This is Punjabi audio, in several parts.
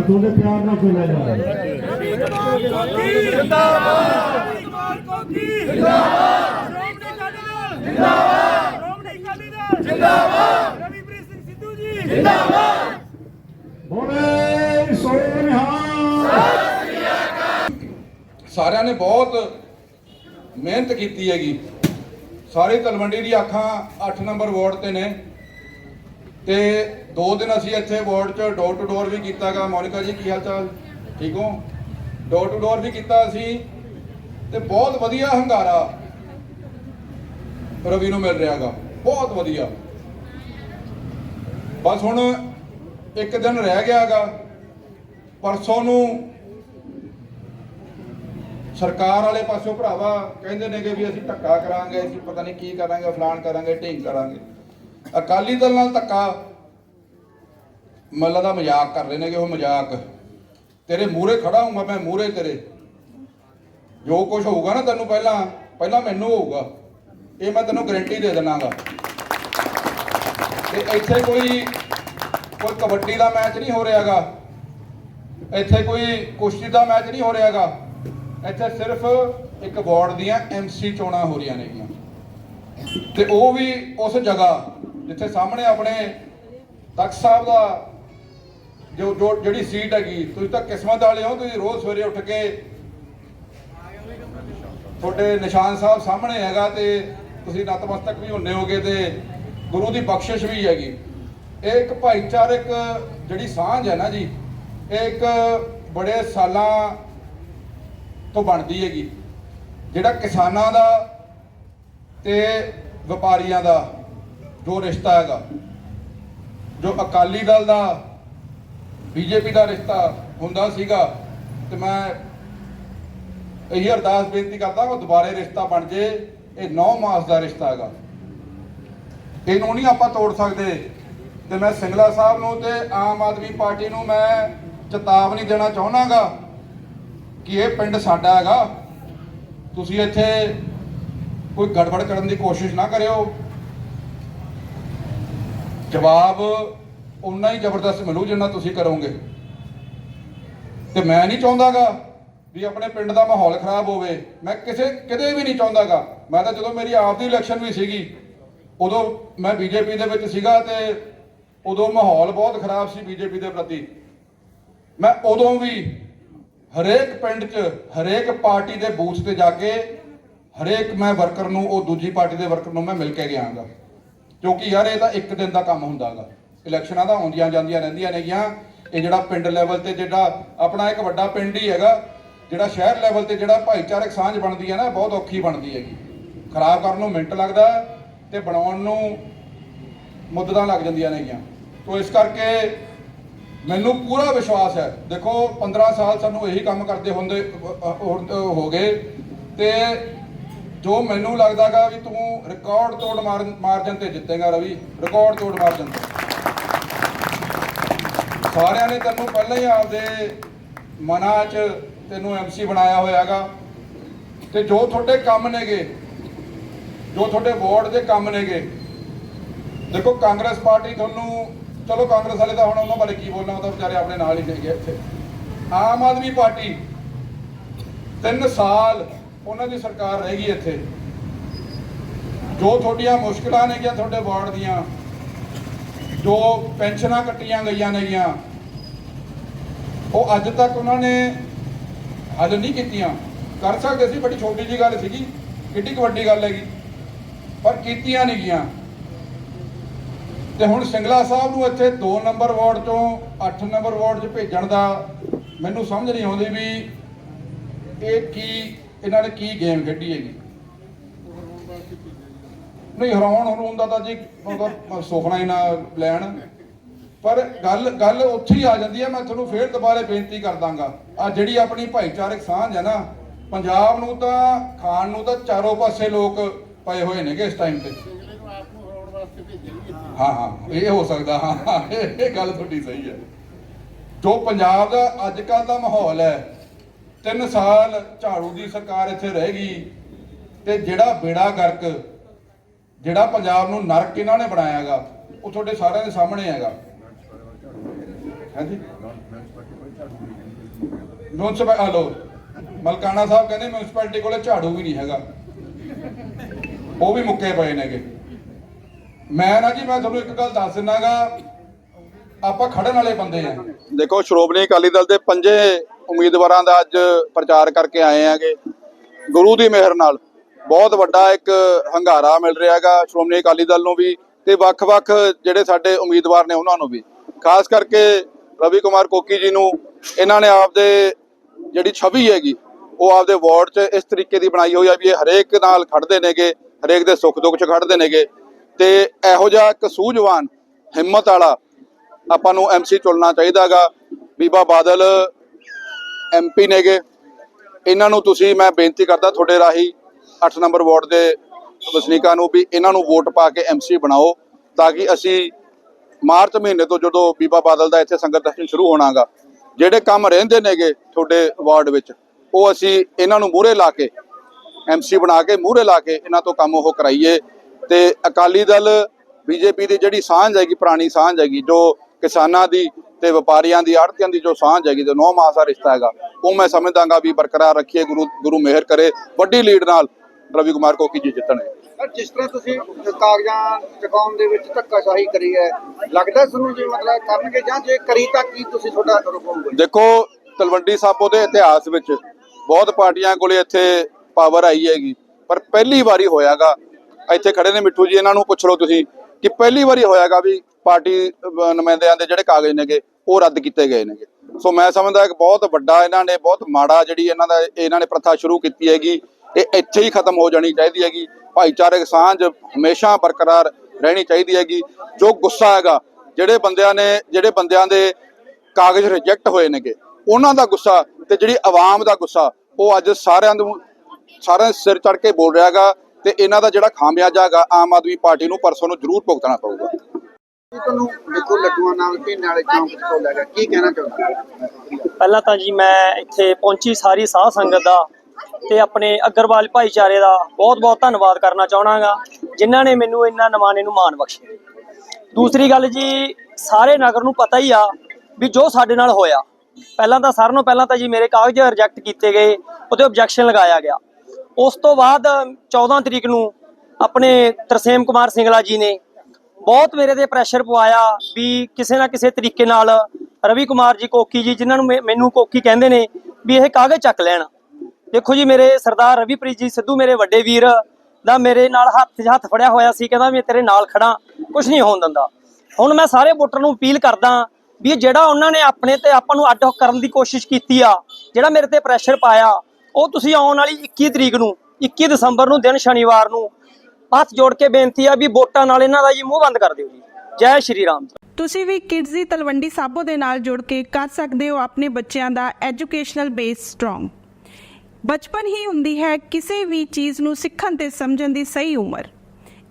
ਤੁਹਾਡੇ ਪਿਆਰ ਨਾਲ ਖੋਲਿਆ ਜਾਵੇ ਜਿੰਦਾਬਾਦ ਜਿੰਦਾਬਾਦ ਜਿੰਦਾਬਾਦ ਜਿੰਦਾਬਾਦ ਰਵੀਪ੍ਰੀਤ ਸਿੰਘ ਸਿੱਧੂ ਜੀ ਬੋਲੇ ਸੋਹਣੇ ਨਿਹਾਲ। ਸਾਰਿਆਂ ਨੇ ਬਹੁਤ ਮਿਹਨਤ ਕੀਤੀ ਹੈਗੀ। ਸਾਰੀ ਤਲਵੰਡੀ ਦੀ ਅੱਖਾਂ 8 ਨੰਬਰ ਵਾਰਡ ਤੇ ਨੇ। ਤੇ ਦੋ ਦਿਨ ਅਸੀਂ ਇੱਥੇ ਵਾਰਡ 'ਚ ਡੋਰ ਟੂ ਡੋਰ ਵੀ ਕੀਤਾਗਾ। ਮੋਨਿਕਾ ਜੀ, ਕੀ ਹਾਲ ਚਾਲ ਠੀਕ ਹੋ? ਡੋਰ ਟੂ ਡੋਰ ਵੀ ਕੀਤਾ ਅਸੀਂ ਤੇ ਬਹੁਤ ਵਧੀਆ ਹੰਗਾਰਾ ਰਵੀ ਨੂੰ ਮਿਲ ਰਿਹਾਗਾ। ਬਹੁਤ ਵਧੀਆ। ਬਸ ਹੁਣ ਇੱਕ ਦਿਨ ਰਹਿ ਗਿਆਗਾ। ਪਰਸੋਂ ਨੂੰ ਸਰਕਾਰ ਵਾਲੇ ਪਾਸੋਂ ਭਰਾਵਾ ਕਹਿੰਦੇ ਨੇ ਕਿ ਵੀ ਅਸੀਂ ਧੱਕਾ ਕਰਾਂਗੇ, ਅਸੀਂ ਪਤਾ ਨਹੀਂ ਕੀ ਕਰਾਂਗੇ, ਫਲਾਣ ਕਰਾਂਗੇ, ਢੀਂਗ ਕਰਾਂਗੇ। ਅਕਾਲੀ ਦਲ ਨਾਲ ਧੱਕਾ। ਮੱਲਾ ਦਾ ਮਜ਼ਾਕ ਕਰ ਰਹੇ ਨੇ ਕਿ ਉਹ ਮਜ਼ਾਕ। ਤੇਰੇ ਮੂਹਰੇ ਖੜਾ ਹੂੰਗਾ ਮੈਂ, ਮੂਹਰੇ ਤੇਰੇ। ਜੋ ਕੁਝ ਹੋਊਗਾ ਨਾ ਤੈਨੂੰ ਪਹਿਲਾਂ ਪਹਿਲਾਂ ਮੈਨੂੰ ਹੋਊਗਾ। ਇਹ ਮੈਂ ਤੈਨੂੰ ਗਾਰੰਟੀ ਦੇ ਦੇਣਾਗਾ ਤੇ ਇੱਥੇ ਕੋਈ ਕੋਈ ਕਬੱਡੀ ਦਾ ਮੈਚ ਨਹੀਂ ਹੋ ਰਿਹਾਗਾ। ਇੱਥੇ ਕੋਈ ਕੁਸ਼ਤੀ ਦਾ ਮੈਚ ਨਹੀਂ ਹੋ ਰਿਹਾਗਾ। ਇੱਥੇ ਸਿਰਫ ਇੱਕ ਵਾਰਡ ਦੀਆਂ ਐਮਸੀ ਚੋਣਾਂ ਹੋ ਰਹੀਆਂ ਨੇਗੀਆਂ। ਤੇ ਉਹ ਵੀ ਉਸ ਜਗ੍ਹਾ ਜਿੱਥੇ ਸਾਹਮਣੇ ਆਪਣੇ ਤਖਤ ਸਾਹਿਬ ਦਾ ਜੋ ਜੋ ਜਿਹੜੀ ਸੀਟ ਹੈਗੀ, ਤੁਸੀਂ ਤਾਂ ਕਿਸਮਤ ਵਾਲੇ ਹੋ, ਤੁਸੀਂ ਰੋਜ਼ ਸਵੇਰੇ ਉੱਠ ਕੇ ਤੁਹਾਡੇ ਨਿਸ਼ਾਨ ਸਾਹਿਬ ਸਾਹਮਣੇ ਹੈਗਾ ਤੇ ਤੁਸੀਂ ਨਤਮਸਤਕ ਵੀ ਹੁੰਨੇ ਹੋਗੇ ਤੇ ਗੁਰੂ ਦੀ ਬਖਸ਼ਿਸ਼ ਵੀ ਹੈਗੀ। ਇਹ ਇੱਕ ਭਾਈਚਾਰਕ ਜਿਹੜੀ ਸਾਂਝ ਹੈ ਨਾ ਜੀ, ਇਹ ਇੱਕ ਬੜੇ ਸਾਲਾਂ ਤੋਂ ਬਣਦੀ ਹੈਗੀ। ਜਿਹੜਾ ਕਿਸਾਨਾਂ ਦਾ ਤੇ ਵਪਾਰੀਆਂ ਦਾ। ਜੋ ਰਿਸ਼ਤਾ ਹੈਗਾ, ਜੋ ਅਕਾਲੀ ਦਲ ਦਾ, ਬੀਜੇਪੀ ਦਾ ਰਿਸ਼ਤਾ ਹੁੰਦਾ ਸੀਗਾ, ਤੇ ਮੈਂ ਇਹੀ ਅਰਦਾਸ ਬੇਨਤੀ ਕਰਦਾ ਉਹ ਦੁਬਾਰੇ ਰਿਸ਼ਤਾ ਬਣ ਜੇ, ਇਹ 9 ਮਾਸ ਦਾ ਰਿਸ਼ਤਾ ਹੈਗਾ। ਇਹਨੂੰ ਨਹੀਂ ਆਪਾਂ ਤੋੜ ਸਕਦੇ। ਤੇ ਮੈਂ ਸਿੰਗਲਾ ਸਾਹਿਬ ਨੂੰ ਤੇ ਆਮ ਆਦਮੀ ਪਾਰਟੀ ਨੂੰ ਮੈਂ ਚੇਤਾਵਨੀ ਦੇਣਾ ਚਾਹੁੰਦਾਗਾ ਕਿ ਇਹ ਪਿੰਡ ਸਾਡਾ ਹੈਗਾ। ਤੁਸੀਂ ਇੱਥੇ ਕੋਈ ਗੜਬੜ ਕਰਨ ਦੀ ਕੋਸ਼ਿਸ਼ ਨਾ ਕਰਿਓ। ਜਵਾਬ ਉਨਾ ਹੀ ਜ਼ਬਰਦਸਤ ਮਿਲੂ ਜਿੰਨਾ ਤੁਸੀਂ ਕਰੋਗੇ। ਤੇ ਮੈਂ ਨਹੀਂ ਚਾਹੁੰਦਾਗਾ ਵੀ ਆਪਣੇ ਪਿੰਡ ਦਾ ਮਾਹੌਲ ਖਰਾਬ ਹੋਵੇ। ਮੈਂ ਕਿਸੇ ਕਿਤੇ ਵੀ ਨਹੀਂ ਚਾਹੁੰਦਾਗਾ। ਮੈਂ ਤਾਂ ਜਦੋਂ ਮੇਰੀ ਆਪ ਦੀ ਇਲੈਕਸ਼ਨ ਵੀ ਸੀਗੀ, ਉਦੋਂ ਮੈਂ ਬੀਜੇਪੀ ਦੇ ਵਿੱਚ ਸੀਗਾ ਤੇ ਉਦੋਂ ਮਾਹੌਲ ਬਹੁਤ ਖਰਾਬ ਸੀ ਬੀਜੇਪੀ ਦੇ ਪ੍ਰਤੀ। ਮੈਂ ਉਦੋਂ ਵੀ ਹਰੇਕ ਪਿੰਡ 'ਚ, ਹਰੇਕ ਪਾਰਟੀ ਦੇ ਬੂਥ ਤੇ ਜਾ ਕੇ ਹਰੇਕ ਮੈਂ ਵਰਕਰ ਨੂੰ, ਉਹ ਦੂਜੀ ਪਾਰਟੀ ਦੇ ਵਰਕਰ ਨੂੰ ਮੈਂ ਮਿਲ ਕੇ ਗਿਆਗਾ ਕਿਉਂਕਿ ਯਾਰ ਇਹ ਤਾਂ ਇੱਕ ਦਿਨ ਦਾ ਕੰਮ ਹੁੰਦਾ ਹੈਗਾ ਇਲੈਕਸ਼ਨਾਂ ਤਾਂ ਆਉਂਦੀਆਂ ਜਾਂਦੀਆਂ ਰਹਿੰਦੀਆਂ ਨੇਗੀਆਂ। ਇਹ ਜਿਹੜਾ ਪਿੰਡ ਲੈਵਲ ਤੇ ਜਿਹੜਾ ਆਪਣਾ ਇੱਕ ਵੱਡਾ ਪਿੰਡ ਹੀ ਹੈਗਾ, ਜਿਹੜਾ ਸ਼ਹਿਰ ਲੈਵਲ ਤੇ ਜਿਹੜਾ ਭਾਈਚਾਰਕ ਸਾਂਝ ਬਣਦੀ ਹੈ ਨਾ ਬਹੁਤ ਔਖੀ ਬਣਦੀ ਹੈਗੀ। ਖਰਾਬ ਕਰਨ ਨੂੰ ਮਿੰਟ ਲੱਗਦਾ ਤੇ ਬਣਾਉਣ ਨੂੰ ਮੁੱਦਤਾਂ ਲੱਗ ਜਾਂਦੀਆਂ ਨੇਗੀਆਂ। ਤੋਂ ਇਸ ਕਰਕੇ ਮੈਨੂੰ ਪੂਰਾ ਵਿਸ਼ਵਾਸ ਹੈ। ਦੇਖੋ 15 ਸਾਲ ਸਾਨੂੰ ਇਹੀ ਕੰਮ ਕਰਦੇ ਹੁੰਦੇ ਹੋ- ਹੋ ਗਏ ਤੇ ਜੋ ਮੈਨੂੰ ਲੱਗਦਾਗਾ ਵੀ ਤੂੰ ਰਿਕਾਰਡ ਤੋੜ ਮਾਰ- ਮਾਰਜਨ ਤੇ ਜਿੱਤੇਗਾ ਰਵੀ ਰਿਕਾਰਡ ਤੋੜ ਮਾਰਜਨ ਸਾਰਿਆਂ ਨੇ ਤੈਨੂੰ ਪਹਿਲਾਂ ਹੀ ਆਪਦੇ ਮਨਾਂ 'ਚ ਤੈਨੂੰ ਐਮਸੀ ਬਣਾਇਆ ਹੋਇਆਗਾ। ਤੇ ਜੋ ਤੁਹਾਡੇ ਕੰਮ ਨੇਗੇ, ਜੋ ਤੁਹਾਡੇ ਵਾਰਡ ਦੇ ਕੰਮ ਨੇਗੇ, ਦੇਖੋ ਕਾਂਗਰਸ ਪਾਰਟੀ ਤੁਹਾਨੂੰ, ਚਲੋ ਕਾਂਗਰਸ ਵਾਲੇ ਤਾਂ ਹੁਣ ਉਹਨਾਂ ਬਾਰੇ ਕੀ ਬੋਲਣਾ, ਉਹ ਤਾਂ ਵਿਚਾਰੇ ਆਪਣੇ ਨਾਲ ਹੀ ਗਏ ਇੱਥੇ। ਆਮ ਆਦਮੀ ਪਾਰਟੀ 3 ਸਾਲ ਉਹਨਾਂ ਦੀ ਸਰਕਾਰ ਰਹੇਗੀ ਇੱਥੇ। ਜੋ ਤੁਹਾਡੀਆਂ ਮੁਸ਼ਕਲਾਂ ਨੇਗੀਆਂ ਤੁਹਾਡੇ ਵਾਰਡ ਦੀਆਂ, ਜੋ ਪੈਨਸ਼ਨਾਂ ਕੱਟੀਆਂ ਗਈਆਂ ਨੇਗੀਆਂ ਉਹ ਅੱਜ ਤੱਕ ਉਹਨਾਂ ਨੇ ਹੱਲ ਨਹੀਂ ਕੀਤੀਆਂ। ਕਰ ਸਕਦੇ ਸੀ, ਬੜੀ ਛੋਟੀ ਜੀ ਗੱਲ ਸੀਗੀ, ਕਿੱਡੀ ਕੁ ਵੱਡੀ ਗੱਲ ਹੈਗੀ, ਪਰ ਕੀਤੀਆਂ ਨਹੀਂ ਗਈਆਂ। ਤੇ ਹੁਣ ਸਿੰਗਲਾ ਸਾਹਿਬ ਨੂੰ ਇੱਥੇ 2 ਨੰਬਰ ਵਾਰਡ ਤੋਂ 8 ਨੰਬਰ ਵਾਰਡ 'ਚ ਭੇਜਣ ਦਾ ਮੈਨੂੰ ਸਮਝ ਨਹੀਂ ਆਉਂਦੀ ਵੀ ਇਹ ਕੀ ਇਹਨਾਂ ਨੇ ਕੀ ਗੇਮ ਖੇਡੀ ਹੈਗੀ? ਨਹੀਂ, ਹਰਾਉਣ ਹਰਾਉਣ ਦਾ ਤਾਂ ਜੀ ਸੁਖਣਾ ਹੀ ਨਾ ਲੈਣ। ਪਰ ਗੱਲ ਗੱਲ ਉੱਥੇ ਹੀ ਆ ਜਾਂਦੀ ਹੈ, ਮੈਂ ਤੁਹਾਨੂੰ ਫੇਰ ਦੁਬਾਰੇ ਬੇਨਤੀ ਕਰ ਦਾਂਗਾ। ਆ ਜਿਹੜੀ ਆਪਣੀ ਭਾਈਚਾਰਕ ਸਾਂਝ ਹੈ ਨਾ, ਪੰਜਾਬ ਨੂੰ ਤਾਂ, ਖਾਣ ਨੂੰ ਤਾਂ ਚਾਰੋਂ ਪਾਸੇ ਲੋਕ ਪਏ ਹੋਏ ਨੇਗੇ ਇਸ ਟਾਈਮ ਤੇ। ਹਾਂ ਹਾਂ, ਇਹ ਹੋ ਸਕਦਾ, ਹਾਂ ਇਹ ਗੱਲ ਤੁਹਾਡੀ ਸਹੀ ਹੈ। ਜੋ ਪੰਜਾਬ ਦਾ ਅੱਜ ਕੱਲ ਦਾ ਮਾਹੌਲ ਹੈ 3 ਸਾਲ ਝਾੜੂ ਦੀ ਸਰਕਾਰ ਇੱਥੇ ਰਹੇਗੀ ਤੇ ਜਿਹੜਾ ਬੇੜਾ ਗਰਕ, ਜਿਹੜਾ ਪੰਜਾਬ ਨੂੰ ਨਰਕ ਇਹਨਾਂ ਨੇ ਬਣਾਇਆਗਾ ਉਹ ਤੁਹਾਡੇ ਸਾਰਿਆਂ ਦੇ ਸਾਹਮਣੇ ਹੈਗਾ। ਹਾਂਜੀ? ਮਿਊਨਿਸਪਲ ਹਲੋ ਮਲਕਾਣਾ ਸਾਹਿਬ ਕਹਿੰਦੇ ਮਿਊਨਿਸਪੈਲਿਟੀ ਕੋਲੇ ਝਾੜੂ ਵੀ ਨਹੀਂ ਹੈਗਾ। ਉਹ ਵੀ ਮੁੱਕੇ ਪਏ ਨੇਗੇ। ਮੈਂ ਨਾ ਜੀ, ਮੈਂ ਤੁਹਾਨੂੰ ਇੱਕ ਗੱਲ ਦੱਸ ਦਿੰਨਾਗਾ ਆਪਾਂ ਖੜਨ ਵਾਲੇ ਬੰਦੇ ਆ। ਦੇਖੋ, ਸ਼੍ਰੋਮਣੀ ਅਕਾਲੀ ਦਲ ਦੇ ਪੰਜੇ ਉਮੀਦਵਾਰਾਂ ਦਾ ਅੱਜ ਪ੍ਰਚਾਰ ਕਰਕੇ ਆਏ ਆਂਗੇ ਗੁਰੂ ਦੀ ਮਿਹਰ ਨਾਲ ਬਹੁਤ ਵੱਡਾ ਇੱਕ ਹੰਗਾਰਾ ਮਿਲ ਰਿਹਾ ਹੈਗਾ ਸ਼੍ਰੋਮਣੀ ਅਕਾਲੀ ਦਲ ਨੂੰ ਵੀ ਤੇ ਵੱਖ-ਵੱਖ ਜਿਹੜੇ ਸਾਡੇ ਉਮੀਦਵਾਰ ਨੇ ਉਹਨਾਂ ਨੂੰ ਵੀ। ਖਾਸ ਕਰਕੇ ਰਵੀ ਕੁਮਾਰ ਕੋਕੀ ਜੀ ਨੂੰ ਇਹਨਾਂ ਨੇ ਆਪਦੇ ਜਿਹੜੀ ਛਵੀ ਹੈਗੀ, ਉਹ ਆਪਦੇ ਵਾਰਡ 'ਚ ਇਸ ਤਰੀਕੇ ਦੀ ਬਣਾਈ ਹੋਈ ਆ ਵੀ ਇਹ ਹਰੇਕ ਨਾਲ ਖੜਦੇ ਨੇਗੇ, ਹਰੇਕ ਦੇ ਸੁੱਖ ਦੁੱਖ 'ਚ ਖੜਦੇ ਨੇਗੇ। ਤੇ ਇਹੋ ਜਿਹਾ ਇੱਕ ਸੂਝਵਾਨ ਹਿੰਮਤ ਵਾਲਾ ਆਪਾਂ ਨੂੰ ਐਮਸੀ ਚੁਣਨਾ ਚਾਹੀਦਾਗਾ ਬੀਬਾ ਬਾਦਲ ਐਮਪੀ ਨੇਗੇ। ਇਹਨਾਂ ਨੂੰ ਤੁਸੀਂ, ਮੈਂ ਬੇਨਤੀ ਕਰਦਾ ਤੁਹਾਡੇ ਰਾਹੀਂ 8 ਨੰਬਰ ਵਾਰਡ ਦੇ ਵਸਨੀਕਾਂ ਨੂੰ ਵੀ ਇਹਨਾਂ ਨੂੰ ਵੋਟ ਪਾ ਕੇ ਐਮਸੀ ਬਣਾਓ ਤਾਂ ਕਿ ਅਸੀਂ ਮਾਰਚ ਮਹੀਨੇ ਤੋਂ ਜਦੋਂ ਬੀਬਾ ਬਾਦਲ ਦਾ ਇੱਥੇ ਸੰਗਤ ਦਰਸ਼ਨ ਸ਼ੁਰੂ ਹੋਣਾਗਾ, ਜਿਹੜੇ ਕੰਮ ਰਹਿੰਦੇ ਨੇਗੇ ਤੁਹਾਡੇ ਵਾਰਡ ਵਿੱਚ, ਉਹ ਅਸੀਂ ਇਹਨਾਂ ਨੂੰ ਮੂਹਰੇ ਲਾ ਕੇ ਐਮਸੀ ਬਣਾ ਕੇ ਮੂਹਰੇ ਲਾ ਕੇ ਇਹਨਾਂ ਤੋਂ ਕੰਮ ਉਹ ਕਰਾਈਏ। ਤੇ ਅਕਾਲੀ ਦਲ, ਬੀਜੇਪੀ ਦੀ ਜਿਹੜੀ ਸਾਂਝ ਹੈਗੀ, ਪੁਰਾਣੀ ਸਾਂਝ ਹੈਗੀ, ਜੋ ਕਿਸਾਨਾਂ ਦੀ ਤੇ ਵਪਾਰੀਆਂ ਦੀ ਆੜਤੀਆਂ ਦੀ ਜੋ ਸਾਂਝ ਹੈਗੀ ਜੋ ਨੌ ਮਾਸ ਦਾ ਰਿਸ਼ਤਾ ਹੈਗਾ ਉਹ ਮੈਂ ਸਮਝਦਾਗਾ ਵੀ ਬਰਕਰਾਰ ਰੱਖੀਏ ਗੁਰੂ ਗੁਰੂ ਮਿਹਰ ਕਰੇ ਵੱਡੀ ਲੀਡ ਨਾਲ ਰਵੀ ਕੁਮਾਰ ਕੋਕੀ ਜੀ ਜਿੱਤਣਗੇ ਸਰ ਜਿਸ ਤਰ੍ਹਾਂ ਤੁਸੀਂ ਕਾਗਜ਼ਾਂ ਚੁਕਾਉਣ ਦੇ ਵਿੱਚ ਧੱਕਾਸ਼ਾਹੀ ਕਰੀ ਹੈ ਲੱਗਦਾ ਤੁਹਾਨੂੰ ਜੀ ਮਤਲਬ ਕਰਨਗੇ ਜਾਂ ਜੇ ਕਰੀ ਤਾਂ ਕੀ ਤੁਸੀਂ ਤੁਹਾਡਾ ਰੁਕ ਹੋਊਗਾ? ਦੇਖੋ ਤਲਵੰਡੀ ਸਾਬੋ ਦੇ ਇਤਿਹਾਸ ਵਿੱਚ ਬਹੁਤ ਪਾਰਟੀਆਂ ਕੋਲੇ ਇੱਥੇ ਪਾਵਰ ਆਈ ਹੈਗੀ ਪਰ ਪਹਿਲੀ ਵਾਰੀ ਹੋਇਆਗਾ ਇੱਥੇ ਖੜੇ ਨੇ ਮਿੱਠੂ ਜੀ ਇਹਨਾਂ ਨੂੰ ਪੁੱਛ ਲਓ ਤੁਸੀਂ ਕਿ ਪਹਿਲੀ ਵਾਰੀ ਹੋਇਆਗਾ ਵੀ ਪਾਰਟੀ ਨੁਮਾਇੰਦਿਆਂ ਦੇ ਜਿਹੜੇ ਕਾਗਜ਼ ਨੇਗੇ ਉਹ ਰੱਦ ਕੀਤੇ ਗਏ ਨੇਗੇ। ਸੋ ਮੈਂ ਸਮਝਦਾ ਕਿ ਬਹੁਤ ਵੱਡਾ ਇਹਨਾਂ ਨੇ, ਬਹੁਤ ਮਾੜਾ ਜਿਹੜੀ ਇਹਨਾਂ ਦਾ, ਇਹਨਾਂ ਨੇ ਪ੍ਰਥਾ ਸ਼ੁਰੂ ਕੀਤੀ ਹੈਗੀ, ਇਹ ਇੱਥੇ ਹੀ ਖਤਮ ਹੋ ਜਾਣੀ ਚਾਹੀਦੀ ਹੈਗੀ। ਭਾਈਚਾਰਕ ਸਾਂਝ ਹਮੇਸ਼ਾ ਬਰਕਰਾਰ ਰਹਿਣੀ ਚਾਹੀਦੀ ਹੈਗੀ। ਜੋ ਗੁੱਸਾ ਹੈਗਾ, ਜਿਹੜੇ ਬੰਦਿਆਂ ਨੇ, ਜਿਹੜੇ ਬੰਦਿਆਂ ਦੇ ਕਾਗਜ਼ ਰਿਜੈਕਟ ਹੋਏ ਨੇਗੇ, ਉਹਨਾਂ ਦਾ ਗੁੱਸਾ ਤੇ ਜਿਹੜੀ ਆਵਾਮ ਦਾ ਗੁੱਸਾ, ਉਹ ਅੱਜ ਸਾਰਿਆਂ ਨੂੰ, ਸਾਰਿਆਂ ਦੇ ਸਿਰ ਚੜ ਕੇ ਬੋਲ ਰਿਹਾਗਾ ਤੇ ਇਹਨਾਂ ਦਾ ਜਿਹੜਾ ਖਾਮਿਆਜਾ ਹੈਗਾ, ਆਮ ਆਦਮੀ ਪਾਰਟੀ ਨੂੰ ਪਰਸੋਂ ਨੂੰ ਜ਼ਰੂਰ ਭੁਗਤਣਾ ਪਊਗਾ। ਤੁਹਾਨੂੰ ਦੇਖੋ ਲੱਡੂਆਂ ਨਾਲ ਪੀਣ ਵਾਲੇ ਚੌਂਕ ਚ ਖੋਲਿਆ ਗਿਆ ਕੀ ਕਹਿਣਾ ਚਾਹੁੰਦੇ ਪਹਿਲਾਂ ਤਾਂ ਜੀ ਮੈਂ ਇੱਥੇ ਪਹੁੰਚੀ ਸਾਰੀ ਸਾਧ ਸੰਗਤ ਦਾ ਤੇ ਆਪਣੇ ਅਗਰਵਾਲ ਭਾਈਚਾਰੇ ਦਾ ਬਹੁਤ-ਬਹੁਤ ਧੰਨਵਾਦ ਕਰਨਾ ਚਾਹਣਾਗਾ ਜਿਨ੍ਹਾਂ ਨੇ ਮੈਨੂੰ ਇੰਨਾ ਨਮਾਨੇ ਨੂੰ ਮਾਣ ਬਖਸ਼ਿਆ। ਦੂਸਰੀ ਗੱਲ ਜੀ, ਸਾਰੇ ਨਗਰ ਨੂੰ ਪਤਾ ਹੀ ਆ ਵੀ ਜੋ ਸਾਡੇ ਨਾਲ ਹੋਇਆ। ਪਹਿਲਾਂ ਤਾਂ ਸਾਰਿਆਂ ਨੂੰ ਪਹਿਲਾਂ ਤਾਂ ਜੀ ਮੇਰੇ ਕਾਗਜ਼ ਰਿਜੈਕਟ ਕੀਤੇ ਗਏ ਉਹਤੇ ਆਬਜੈਕਸ਼ਨ ਲਗਾਇਆ ਗਿਆ। ਉਸ ਤੋਂ ਬਾਅਦ 14 ਤਰੀਕ ਨੂੰ ਆਪਣੇ ਤਰਸੇਮ ਕੁਮਾਰ ਸਿੰਗਲਾ ਜੀ ਨੇ ਬਹੁਤ ਮੇਰੇ ਤੇ ਪ੍ਰੈਸ਼ਰ ਪਵਾਇਆ ਵੀ ਕਿਸੇ ਨਾ ਕਿਸੇ ਤਰੀਕੇ ਨਾਲ ਰਵੀ ਕੁਮਾਰ ਜੀ, ਕੋਕੀ ਜੀ, ਜਿਨ੍ਹਾਂ ਨੂੰ ਮੈਨੂੰ ਕੋਕੀ ਕਹਿੰਦੇ ਨੇ ਵੀ ਇਹ ਕਾਗਜ਼ ਚੱਕ ਲੈਣ। ਦੇਖੋ ਜੀ, ਮੇਰੇ ਸਰਦਾਰ ਰਵੀਪ੍ਰੀਤ ਜੀ ਸਿੱਧੂ ਮੇਰੇ ਵੱਡੇ ਵੀਰ ਦਾ ਮੇਰੇ ਨਾਲ ਹੱਥ 'ਚ ਹੱਥ ਫੜਿਆ ਹੋਇਆ ਸੀ, ਕਹਿੰਦਾ ਵੀ ਤੇਰੇ ਨਾਲ ਖੜਾ ਕੁਝ ਨਹੀਂ ਹੋਣ ਦਿੰਦਾ। ਹੁਣ ਮੈਂ ਸਾਰੇ ਵੋਟਰ ਨੂੰ ਅਪੀਲ ਕਰਦਾ ਵੀ ਜਿਹੜਾ ਉਹਨਾਂ ਨੇ ਆਪਣੇ ਤੇ ਆਪਾਂ ਨੂੰ ਅੱਡ ਕਰਨ ਦੀ ਕੋਸ਼ਿਸ਼ ਕੀਤੀ ਆ, ਜਿਹੜਾ ਮੇਰੇ ਤੇ ਪ੍ਰੈਸ਼ਰ ਪਾਇਆ, ਉਹ ਤੁਸੀਂ ਆਉਣ ਵਾਲੀ 21 ਤਰੀਕ ਨੂੰ 21 ਦਸੰਬਰ ਨੂੰ, ਦਿਨ ਸ਼ਨੀਵਾਰ ਨੂੰ ਹੱਥ ਜੋੜ ਕੇ ਬੇਨਤੀ ਆ ਵੀ ਵੋਟਾਂ ਨਾਲ ਇਹਨਾਂ ਦਾ ਜੀ ਮੂੰਹ ਬੰਦ ਕਰ ਦਿਓ ਜੀ। ਜੈ ਸ਼੍ਰੀ ਰਾਮ ਤੁਸੀਂ ਵੀ ਕਿਡਜ਼ ਦੀ ਤਲਵੰਡੀ ਸਾਬੋ ਦੇ ਨਾਲ ਜੁੜ ਕੇ ਕਰ ਸਕਦੇ ਹੋ ਆਪਣੇ ਬੱਚਿਆਂ ਦਾ ਐਜੂਕੇਸ਼ਨਲ ਬੇਸ ਸਟਰੋਂਗ। ਬਚਪਨ ਹੀ ਹੁੰਦੀ ਹੈ ਕਿਸੇ ਵੀ ਚੀਜ਼ ਨੂੰ ਸਿੱਖਣ ਤੇ ਸਮਝਣ ਦੀ ਸਹੀ ਉਮਰ।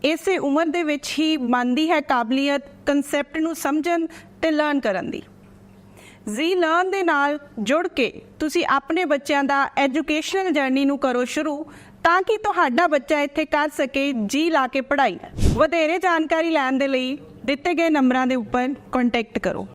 ਇਸੇ ਉਮਰ ਦੇ ਵਿੱਚ ਹੀ ਮੰਨਦੀ ਹੈ ਕਾਬਲੀਅਤ ਕਨਸੈਪਟ ਨੂੰ ਸਮਝਣ ਤੇ ਲਰਨ ਕਰਨ ਦੀ। ਜ਼ੀ ਲਰਨ ਦੇ ਨਾਲ ਜੁੜ ਕੇ ਤੁਸੀਂ ਆਪਣੇ ਬੱਚਿਆਂ ਦਾ ਐਜੂਕੇਸ਼ਨਲ ਜਰਨੀ ਨੂੰ ਕਰੋ ਸ਼ੁਰੂ। ਤਾਂ ਕਿ ਤੁਹਾਡਾ ਬੱਚਾ ਇੱਥੇ ਕਰ ਸਕੇ ਜੀ ਲਾ ਕੇ ਪੜ੍ਹਾਈ। ਵਧੇਰੇ ਜਾਣਕਾਰੀ ਲੈਣ ਦੇ ਲਈ ਦਿੱਤੇ ਗਏ ਨੰਬਰਾਂ ਦੇ ਉੱਪਰ ਕੰਟੈਕਟ ਕਰੋ।